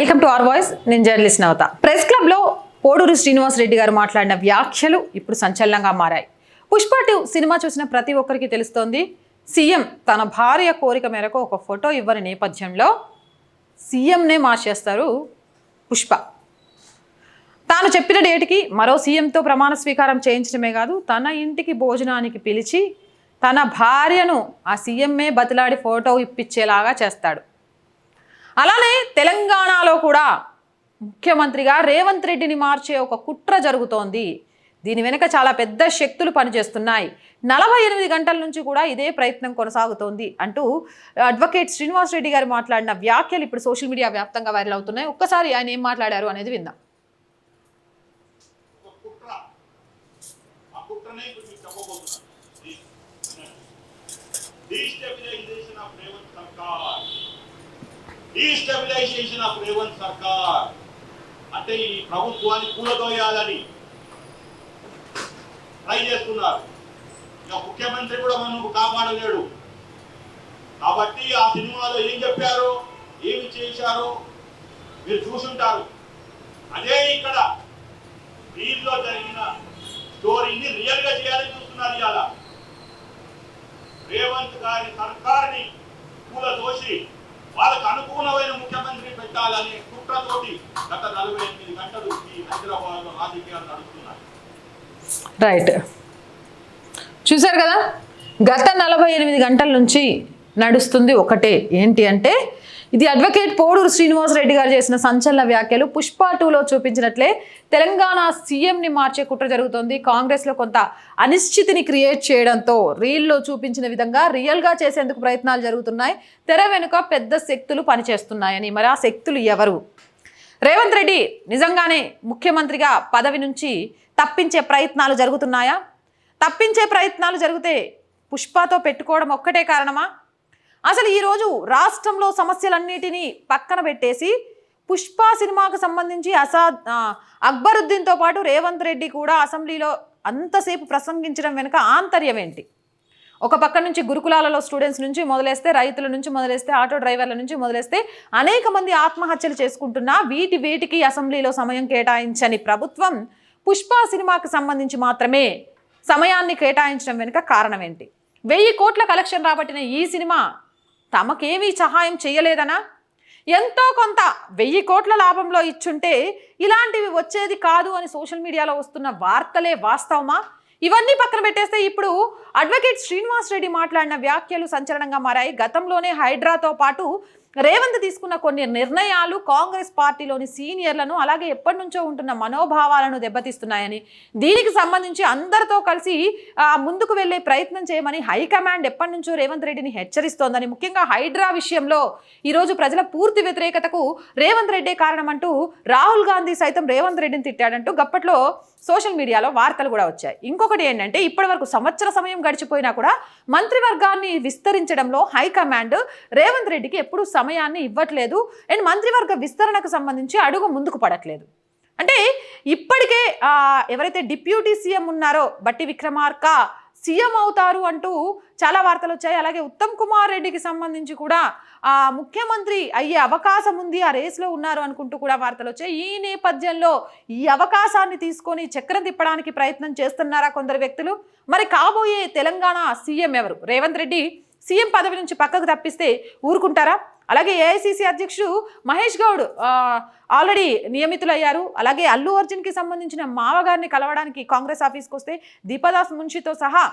Welcome to our voice. నేను journalist నవత. Press క్లబ్లో పోడూరు శ్రీనివాస్ రెడ్డి గారు మాట్లాడిన వ్యాఖ్యలు ఇప్పుడు సంచలనంగా మారాయి. పుష్ప టూ సినిమా చూసిన ప్రతి ఒక్కరికి తెలుస్తోంది. సీఎం తన భార్య కోరిక మేరకు ఒక ఫోటో ఇవ్వని నేపథ్యంలో సీఎంనే మార్చేస్తారు పుష్ప. తాను చెప్పిన డేట్కి మరో సీఎంతో ప్రమాణ స్వీకారం చేయించడమే కాదు తన ఇంటికి భోజనానికి పిలిచి తన భార్యను ఆ సీఎంఏ బతిలాడి ఫోటో ఇప్పించేలాగా చేస్తాడు. అలానే తెలంగాణలో కూడా ముఖ్యమంత్రిగా రేవంత్ రెడ్డిని మార్చే ఒక కుట్ర జరుగుతోంది దీని వెనుక చాలా పెద్ద శక్తులు పనిచేస్తున్నాయి నలభై ఎనిమిది గంటల నుంచి కూడా ఇదే ప్రయత్నం కొనసాగుతోంది అంటూ అడ్వకేట్ శ్రీనివాస్ రెడ్డి గారు మాట్లాడిన వ్యాఖ్యలు ఇప్పుడు సోషల్ మీడియా వ్యాప్తంగా వైరల్ అవుతున్నాయి ఒక్కసారి ఆయన ఏం మాట్లాడారు అనేది విందాం డీస్టెబిలైజేషన్ ఆఫ్ రేవంత్ సర్కార్ డీస్టెబిలైజేషన్ ఆఫ్ రేవంత్ సర్కార్ అంటే ఈ ప్రభుత్వాన్ని కూలదోయాలని ట్రై చేస్తున్నారు. ఇక ముఖ్యమంత్రి కూడా మనకు కాపాడలేడు. కాబట్టి ఆ సినిమాలో ఏం చెప్పారో ఏమి చేశారో మీరు చూసుంటారు. అదే ఇక్కడ దీనిలో జరిగిన స్టోరీని రియల్గా చేయాలని చూస్తున్నారు ఇవాళ. రేవంత్ గారి సర్కార్ని కూలదోసి వాళ్ళకు అనుకూలమైన ముఖ్యమంత్రి పెట్టాలని కుట్రతోటి గత నలభై ఎనిమిది గంటలు ఈ హైదరాబాద్లో రాజకీయాలు నడుస్తున్నాయి. రైట్ చూశారు కదా? గత నలభై ఎనిమిది గంటల నుంచి నడుస్తుంది ఒకటే. ఏంటి అంటే ఇది అడ్వకేట్ పోడూరు శ్రీనివాస్ రెడ్డి గారు చేసిన సంచలన వ్యాఖ్యలు. పుష్ప టూలో చూపించినట్లే తెలంగాణ సీఎంని మార్చే కుట్ర జరుగుతోంది. కాంగ్రెస్లో కొంత అనిశ్చితిని క్రియేట్ చేయడంతో రీల్లో చూపించిన విధంగా రియల్గా చేసేందుకు ప్రయత్నాలు జరుగుతున్నాయి. తెర వెనుక పెద్ద శక్తులు పనిచేస్తున్నాయని. మరి ఆ శక్తులు ఎవరు? రేవంత్ రెడ్డి నిజంగానే ముఖ్యమంత్రిగా పదవి నుంచి తప్పించే ప్రయత్నాలు జరుగుతున్నాయా? తప్పించే ప్రయత్నాలు జరిగితే పుష్పతో పెట్టుకోవడం ఒక్కటే కారణమా? అసలు ఈరోజు రాష్ట్రంలో సమస్యలన్నిటినీ పక్కన పెట్టేసి పుష్ప సినిమాకు సంబంధించి అసా అక్బరుద్దీన్తో పాటు రేవంత్ రెడ్డి కూడా అసెంబ్లీలో అంతసేపు ప్రసంగించడం వెనుక ఆంతర్యం ఏంటి? ఒక పక్క నుంచి గురుకులాలలో స్టూడెంట్స్ నుంచి మొదలేస్తే రైతుల నుంచి మొదలేస్తే ఆటో డ్రైవర్ల నుంచి మొదలేస్తే అనేక మంది ఆత్మహత్యలు చేసుకుంటున్నా వీటి వేటికి అసెంబ్లీలో సమయం కేటాయించని ప్రభుత్వం పుష్ప సినిమాకు సంబంధించి మాత్రమే సమయాన్ని కేటాయించడం వెనుక కారణం ఏంటి? వెయ్యి కోట్ల కలెక్షన్ రాబట్టిన ఈ సినిమా తమకేమీ సహాయం చేయలేదనా ఎంతో కొంత వెయ్యి కోట్ల లాభంలో ఇచ్చుంటే ఇలాంటివి వచ్చేది కాదు అని సోషల్ మీడియాలో వస్తున్న వార్తలే వాస్తవమా? ఇవన్నీ పక్కన పెట్టేస్తే ఇప్పుడు అడ్వకేట్ శ్రీనివాస్ రెడ్డి మాట్లాడిన వ్యాఖ్యలు సంచలనంగా మారాయి. గతంలోనే హైడ్రాతో పాటు రేవంత్ తీసుకున్న కొన్ని నిర్ణయాలు కాంగ్రెస్ పార్టీలోని సీనియర్లను అలాగే ఎప్పటి నుంచో ఉంటున్న మనోభావాలను దెబ్బతీస్తున్నాయని దీనికి సంబంధించి అందరితో కలిసి ముందుకు వెళ్ళే ప్రయత్నం చేయమని హైకమాండ్ ఎప్పటి నుంచో రేవంత్ రెడ్డిని హెచ్చరిస్తోందని ముఖ్యంగా హైడ్రా విషయంలో ఈరోజు ప్రజల పూర్తి వ్యతిరేకతకు రేవంత్ రెడ్డే కారణమంటూ రాహుల్ గాంధీ సైతం రేవంత్ రెడ్డిని తిట్టాడంటూ గప్పట్లో సోషల్ మీడియాలో వార్తలు కూడా వచ్చాయి. ఇంకొకటి ఏంటంటే ఇప్పటివరకు సంవత్సర సమయం గడిచిపోయినా కూడా మంత్రివర్గాన్ని విస్తరించడంలో హైకమాండ్ రేవంత్ రెడ్డికి ఎప్పుడూ సమయాన్ని ఇవ్వట్లేదు. అండ్ మంత్రివర్గ విస్తరణకు సంబంధించి అడుగు ముందుకు పడట్లేదు. అంటే ఇప్పటికే ఎవరైతే డిప్యూటీ సీఎం ఉన్నారో బట్టి విక్రమార్క సీఎం అవుతారు అంటూ చాలా వార్తలు వచ్చాయి. అలాగే ఉత్తమ్ కుమార్ రెడ్డికి సంబంధించి కూడా ఆ ముఖ్యమంత్రి అయ్యే అవకాశం ఉంది. ఆ రేస్లో ఉన్నారు అనుకుంటూ కూడా వార్తలు వచ్చాయి. ఈ నేపథ్యంలో ఈ అవకాశాన్ని తీసుకొని చక్రం తిప్పడానికి ప్రయత్నం చేస్తున్నారా కొందరు వ్యక్తులు? మరి కాబోయే తెలంగాణ సీఎం ఎవరు? రేవంత్ రెడ్డి సీఎం పదవి నుంచి పక్కకు తప్పిస్తే ఊరుకుంటారా? అలాగే ఏఐసిసి అధ్యక్షుడు మహేష్ గౌడ్ ఆల్రెడీ నియమితులయ్యారు. అలాగే అల్లు అర్జున్కి సంబంధించిన మావగారిని కలవడానికి కాంగ్రెస్ ఆఫీస్కి వస్తే దీపదాస్ మున్షితో సహా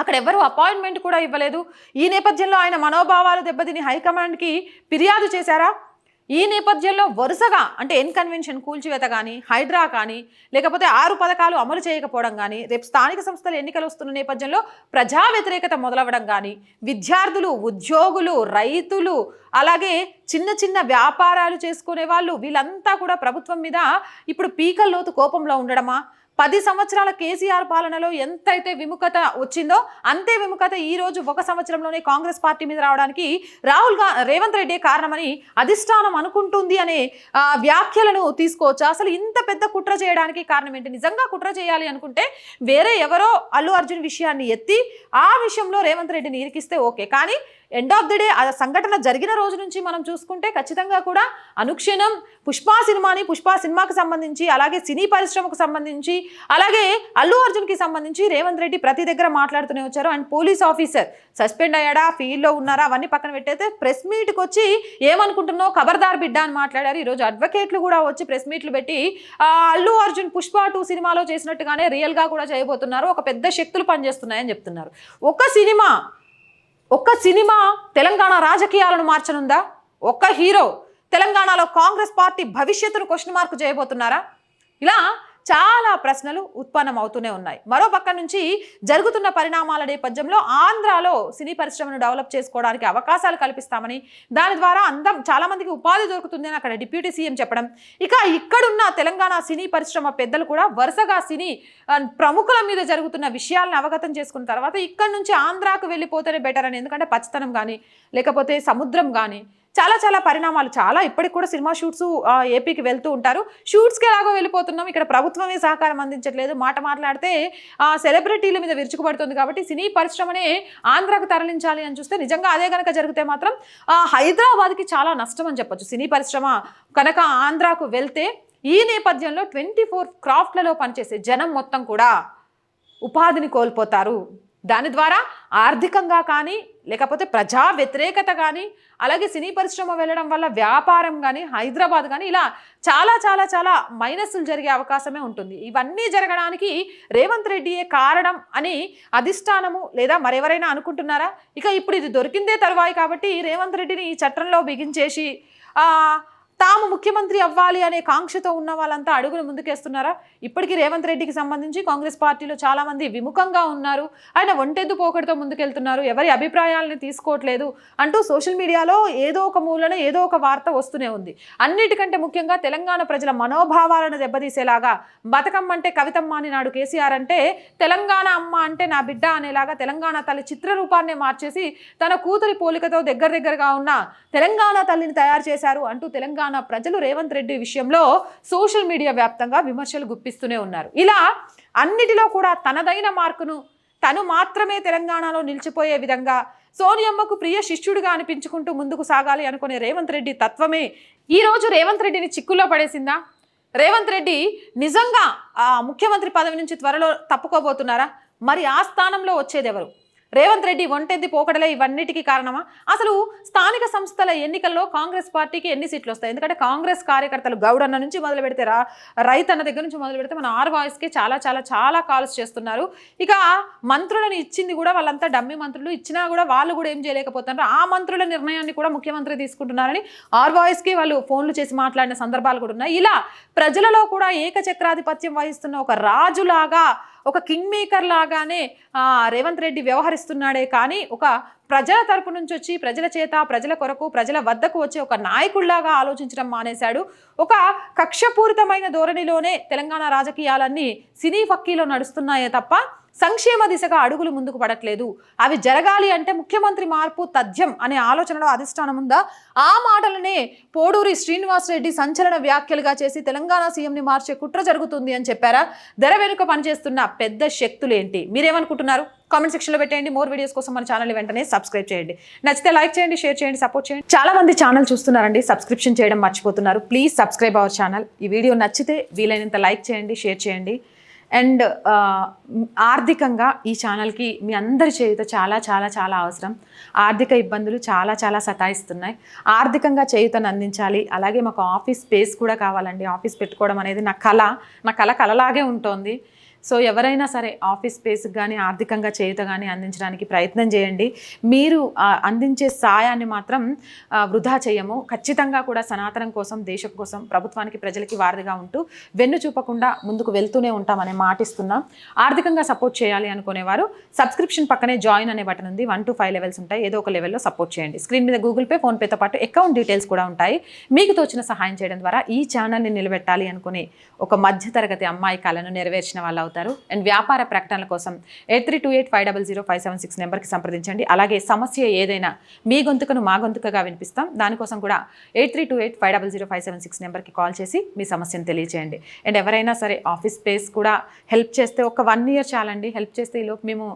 అక్కడ ఎవరు అపాయింట్మెంట్ కూడా ఇవ్వలేదు. ఈ నేపథ్యంలో ఆయన మనోభావాలు దెబ్బతిని హైకమాండ్కి ఫిర్యాదు చేశారా? ఈ నేపథ్యంలో వరుసగా అంటే ఎన్ కన్వెన్షన్ కూల్చివేత కానీ హైడ్రా కానీ లేకపోతే ఆరు పథకాలు అమలు చేయకపోవడం కానీ రేపు స్థానిక సంస్థల ఎన్నికలు వస్తున్న నేపథ్యంలో ప్రజా వ్యతిరేకత మొదలవడం కానీ విద్యార్థులు ఉద్యోగులు రైతులు అలాగే చిన్న చిన్న వ్యాపారాలు చేసుకునే వాళ్ళు వీళ్ళంతా కూడా ప్రభుత్వం మీద ఇప్పుడు పీకల్లోతు కోపంలో ఉండడమా? పది సంవత్సరాల కేసీఆర్ పాలనలో ఎంతైతే విముఖత వచ్చిందో అంతే విముఖత ఈ రోజు ఒక సంవత్సరంలోనే కాంగ్రెస్ పార్టీ మీద రావడానికి రాహుల్గా రేవంత్ రెడ్డి కారణమని అధిష్టానం అనుకుంటుంది అనే వ్యాఖ్యలను తీసుకోవచ్చు. అసలు ఇంత పెద్ద కుట్ర చేయడానికి కారణం ఏంటి? నిజంగా కుట్ర చేయాలి అనుకుంటే వేరే ఎవరో అల్లు అర్జున్ విషయాన్ని ఎత్తి ఆ విషయంలో రేవంత్ రెడ్డిని ఇరికిస్తే ఓకే. కానీ ఎండ్ ఆఫ్ ది డే ఆ సంఘటన జరిగిన రోజు నుంచి మనం చూసుకుంటే ఖచ్చితంగా కూడా అనుక్షణం పుష్ప సినిమాని పుష్ప సినిమాకి సంబంధించి అలాగే సినీ పరిశ్రమకు సంబంధించి అలాగే అల్లు అర్జున్కి సంబంధించి రేవంత్ రెడ్డి ప్రతి దగ్గర మాట్లాడుతూనే వచ్చారు. అండ్ పోలీస్ ఆఫీసర్ సస్పెండ్ అయ్యాడా ఫీల్డ్లో ఉన్నారా అవన్నీ పక్కన పెట్టయితే ప్రెస్ మీట్కి వచ్చి ఏమనుకుంటున్నావు ఖబర్దార్ బిడ్డ అని మాట్లాడారు. ఈరోజు అడ్వకేట్లు కూడా వచ్చి ప్రెస్ మీట్లు పెట్టి అల్లు అర్జున్ పుష్ప టూ సినిమాలో చేసినట్టుగానే రియల్గా కూడా చేయబోతున్నారు. ఒక పెద్ద శక్తులు పనిచేస్తున్నాయని చెప్తున్నారు. ఒక సినిమా ఒక్క సినిమా తెలంగాణ రాజకీయాలను మార్చనుందా? ఒక్క హీరో తెలంగాణలో కాంగ్రెస్ పార్టీ భవిష్యత్తును క్వశ్చన్ మార్క్ చేయబోతున్నారా? ఇలా చాలా ప్రశ్నలు ఉత్పన్నం అవుతూనే ఉన్నాయి. మరో పక్క నుంచి జరుగుతున్న పరిణామాల నేపథ్యంలో ఆంధ్రాలో సినీ పరిశ్రమను డెవలప్ చేసుకోవడానికి అవకాశాలు కల్పిస్తామని దాని ద్వారా అందం చాలామందికి ఉపాధి దొరుకుతుందని అక్కడ డిప్యూటీ సీఎం చెప్పడం. ఇక ఇక్కడున్న తెలంగాణ సినీ పరిశ్రమ పెద్దలు కూడా వరుసగా సినీ ప్రముఖుల మీద జరుగుతున్న విషయాలను అవగతం చేసుకున్న తర్వాత ఇక్కడ నుంచి ఆంధ్రాకు వెళ్ళిపోతేనే బెటర్ అని. ఎందుకంటే పచ్చతనం కానీ లేకపోతే సముద్రం కానీ చాలా చాలా పరిణామాలు. చాలా ఇప్పటికి కూడా సినిమా షూట్స్ ఏపీకి వెళ్తూ ఉంటారు. షూట్స్కి ఎలాగో వెళ్ళిపోతున్నాం. ఇక్కడ ప్రభుత్వమే సహకారం అందించట్లేదు. మాట మాట్లాడితే సెలబ్రిటీల మీద విరుచుకుపడుతుంది కాబట్టి సినీ పరిశ్రమనే ఆంధ్రాకు తరలించాలి అని చూస్తే నిజంగా అదే కనుక జరిగితే మాత్రం హైదరాబాద్కి చాలా నష్టం అని చెప్పొచ్చు. సినీ పరిశ్రమ కనుక ఆంధ్రాకు వెళ్తే ఈ నేపథ్యంలో ట్వంటీ ఫోర్ క్రాఫ్ట్లలో పనిచేసే జనం మొత్తం కూడా ఉపాధిని కోల్పోతారు. దాని ద్వారా ఆర్థికంగా కానీ లేకపోతే ప్రజా వ్యతిరేకత కానీ అలాగే సినీ పరిశ్రమ వెళ్ళడం వల్ల వ్యాపారం కానీ హైదరాబాద్ కానీ ఇలా చాలా చాలా చాలా మైనస్లు జరిగే అవకాశమే ఉంటుంది. ఇవన్నీ జరగడానికి రేవంత్ రెడ్డియే కారణం అని అధిష్టానము లేదా మరెవరైనా అనుకుంటున్నారా? ఇక ఇప్పుడు ఇది దొరికిందే తరువాయి కాబట్టి రేవంత్ రెడ్డిని ఈ చట్టంలో బిగించేసి తాము ముఖ్యమంత్రి అవ్వాలి అనే కాంక్షతో ఉన్న వాళ్ళంతా అడుగులు ముందుకేస్తున్నారా? ఇప్పటికీ రేవంత్ రెడ్డికి సంబంధించి కాంగ్రెస్ పార్టీలో చాలామంది విముఖంగా ఉన్నారు. ఆయన ఒంటెద్దు పోకడితో ముందుకెళ్తున్నారు. ఎవరి అభిప్రాయాలని తీసుకోవట్లేదు అంటూ సోషల్ మీడియాలో ఏదో ఒక మూలన ఏదో ఒక వార్త వస్తూనే ఉంది. అన్నిటికంటే ముఖ్యంగా తెలంగాణ ప్రజల మనోభావాలను దెబ్బతీసేలాగా బతకమ్మ అంటే కవితమ్మ అని నాడు కేసీఆర్ అంటే తెలంగాణ అమ్మ అంటే నా బిడ్డ అనేలాగా తెలంగాణ తల్లి చిత్రరూపాన్నే మార్చేసి తన కూతురి పోలికతో దగ్గర దగ్గరగా ఉన్న తెలంగాణ తల్లిని తయారు చేశారు అంటూ తెలంగాణ ప్రజలు రేవంత్ రెడ్డి విషయంలో సోషల్ మీడియా వ్యాప్తంగా విమర్శలు గుప్పిస్తూనే ఉన్నారు. ఇలా అన్నిటిలో కూడా తనదైన మార్కును తను మాత్రమే తెలంగాణలో నిలిచిపోయే విధంగా సోనియమ్మకు ప్రియ శిష్యుడిగా అనిపించుకుంటూ ముందుకు సాగాలి అనుకునే రేవంత్ రెడ్డి తత్వమే ఈ రోజు రేవంత్ రెడ్డిని చిక్కుల్లో పడేసిందా? రేవంత్ రెడ్డి నిజంగా ఆ ముఖ్యమంత్రి పదవి నుంచి త్వరలో తప్పుకోబోతున్నారా? మరి ఆ స్థానంలో వచ్చేది ఎవరు రేవంత్ రెడ్డి ఒంటెద్ది పోకడలే ఇవన్నిటికీ కారణమా? అసలు స్థానిక సంస్థల ఎన్నికల్లో కాంగ్రెస్ పార్టీకి ఎన్ని సీట్లు వస్తాయి? ఎందుకంటే కాంగ్రెస్ కార్యకర్తలు గౌడన్న నుంచి మొదలు పెడితే రా రైతన్న దగ్గర నుంచి మొదలు పెడితే మన ఆర్ వాయిస్కి చాలా చాలా చాలా కాల్స్ చేస్తున్నారు. ఇక మంత్రులను ఇచ్చింది కూడా వాళ్ళంతా డమ్మి మంత్రులు. ఇచ్చినా కూడా వాళ్ళు కూడా ఏం చేయలేకపోతున్నారు. ఆ మంత్రుల నిర్ణయాన్ని కూడా ముఖ్యమంత్రి తీసుకుంటున్నారని ఆర్ వాయిస్కి వాళ్ళు ఫోన్లు చేసి మాట్లాడిన సందర్భాలు కూడా ఉన్నాయి. ఇలా ప్రజలలో కూడా ఏకచక్రాధిపత్యం వహిస్తున్న ఒక రాజులాగా ఒక కింగ్ మేకర్ లాగానే రేవంత్ రెడ్డి వ్యవహరిస్తున్నాడే. కానీ ఒక ప్రజల తరపు నుంచి వచ్చి ప్రజల చేత ప్రజల కొరకు ప్రజల వద్దకు వచ్చే ఒక నాయకుడిలాగా ఆలోచించడం మానేశాడు. ఒక కక్షపూరితమైన ధోరణిలోనే తెలంగాణ రాజకీయాలన్నీ సినీ ఫక్కీలో నడుస్తున్నాయే తప్ప సంక్షేమ దిశగా అడుగులు ముందుకు పడట్లేదు. అవి జరగాలి అంటే ముఖ్యమంత్రి మార్పు తథ్యం అనే ఆలోచనలో అధిష్టానం ఉందా? ఆ మాటలనే పోడూరి శ్రీనివాస్ రెడ్డి సంచలన వ్యాఖ్యలుగా చేసి తెలంగాణ సీఎంని మార్చే కుట్ర జరుగుతుంది అని చెప్పారా? ధర వెనుక పనిచేస్తున్న పెద్ద శక్తులు ఏంటి మీరేమనుకుంటున్నారు? కామెంట్ సెక్షన్లో పెట్టేయండి. మోర్ వీడియోస్ కోసం మన ఛానల్ వెంటనే సబ్స్క్రైబ్ చేయండి. నచ్చితే లైక్ చేయండి షేర్ చేయండి సపోర్ట్ చేయండి. చాలా మంది ఛానల్ చూస్తున్నారండి. సబ్స్క్రిప్షన్ చేయడం మర్చిపోతున్నారు. Please subscribe our channel. ఈ వీడియో నచ్చితే వీలైనంత లైక్ చేయండి షేర్ చేయండి. అండ్ ఆర్థికంగా ఈ ఛానల్కి మీ అందరి చేయుత చాలా చాలా చాలా అవసరం. ఆర్థిక ఇబ్బందులు చాలా చాలా సతాయిస్తున్నాయి. ఆర్థికంగా చేయుతను అందించాలి. అలాగే మాకు ఆఫీస్ స్పేస్ కూడా కావాలండి. ఆఫీస్ పెట్టుకోవడం అనేది నా కళ. నా కళ కళలాగే ఉంటుంది. సో ఎవరైనా సరే ఆఫీస్ స్పేస్కి కానీ ఆర్థికంగా చేయుత కానీ అందించడానికి ప్రయత్నం చేయండి. మీరు అందించే సాయాన్ని మాత్రం వృధా చేయము. ఖచ్చితంగా కూడా సనాతనం కోసం దేశం కోసం ప్రభుత్వానికి ప్రజలకి వారధిగా ఉంటూ వెన్ను చూపకుండా ముందుకు వెళ్తూనే ఉంటామనే మాటిస్తున్నాం. ఆర్థికంగా సపోర్ట్ చేయాలి అనుకునేవారు సబ్స్క్రిప్షన్ పక్కనే జాయిన్ అనే బటన్ ఉంది. వన్ టు ఫైవ్ లెవెల్స్ ఉంటాయి. ఏదో ఒక లెవెల్లో సపోర్ట్ చేయండి. స్క్రీన్ మీద గూగుల్ పే ఫోన్పేతో పాటు అకౌంట్ డీటెయిల్స్ కూడా ఉంటాయి. మీకు తోచిన సహాయం చేయడం ద్వారా ఈ ఛానల్ని నిలబెట్టాలి అనుకునే ఒక మధ్యతరగతి అమ్మాయి కళను నెరవేర్చిన వాళ్ళు అవుతారు. అండ్ వ్యాపార ప్రకటనల కోసం eight three two eight five double zero five seven six నెంబర్కి సంప్రదించండి. అలాగే సమస్య ఏదైనా మీ గొంతుకను మా గొంతుకగా వినిపిస్తాం. దానికోసం కూడా eight three two eight five double zero five seven six నెంబర్కి కాల్ చేసి మీ సమస్యను తెలియచేయండి. అండ్ ఎవరైనా సరే ఆఫీస్ స్పేస్ కూడా హెల్ప్ చేస్తే ఒక వన్ ఇయర్ చాలండి. హెల్ప్ చేస్తే ఈలోపు మేము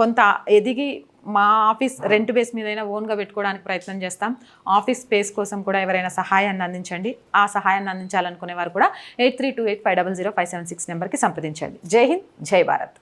కొంత ఎదిగి మా ఆఫీస్ రెంట్ బేస్ మీదైనా ఓన్గా పెట్టుకోవడానికి ప్రయత్నం చేస్తాం. ఆఫీస్ స్పేస్ కోసం కూడా ఎవరైనా సహాయాన్ని అందించండి. ఆ సహాయాన్ని అందించాలనుకునే వారు కూడా eight three two eight five double zero five seven six నెంబర్కి సంప్రదించండి. జై హింద్ జై భారత్.